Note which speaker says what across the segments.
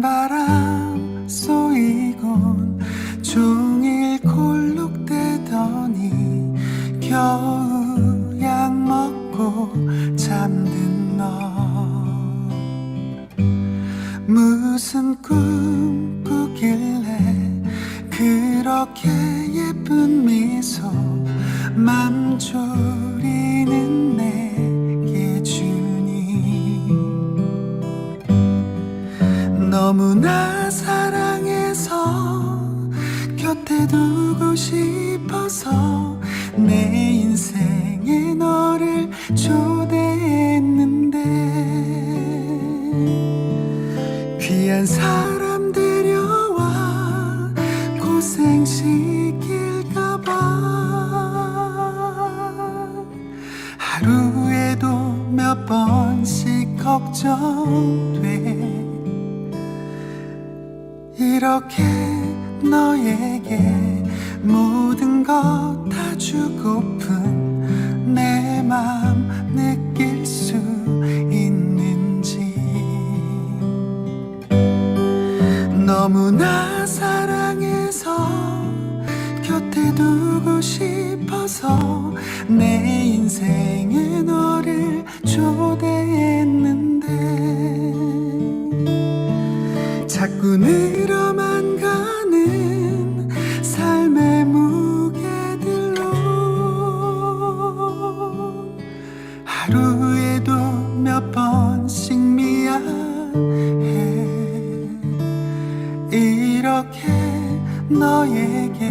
Speaker 1: 찬바람 쏘이곤 종일 콜록대더니 겨우 약 먹고 잠든 너. 무슨 꿈 꾸길래 그렇게 예쁜 미소 맘 졸이 너무나 사랑해서 곁에 두고 싶어서 내 인생에 너를 초대했는데 귀한 사람 데려와 고생시킬까봐 하루에도 몇 번씩 걱정돼 이렇게 너에게 모든 것 다 주고픈 내 맘 느낄 수 있는지. 너무나 사랑해서 곁에 두고 싶어서 내 늘어만 가는 삶의 무게들로 하루에도 몇 번씩 미안해. 이렇게 너에게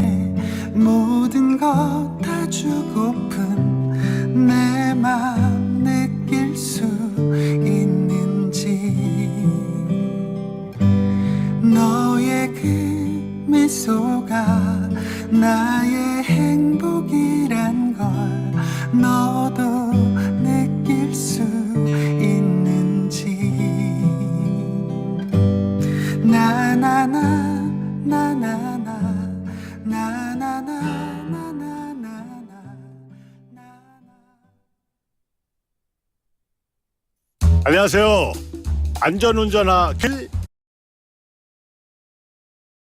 Speaker 1: 모든 것 다 주고 미소가 나의 행복이란 걸 너도 느낄 수 있는지 나나나 나나나 나나나
Speaker 2: 안녕하세요. 안전운전하 길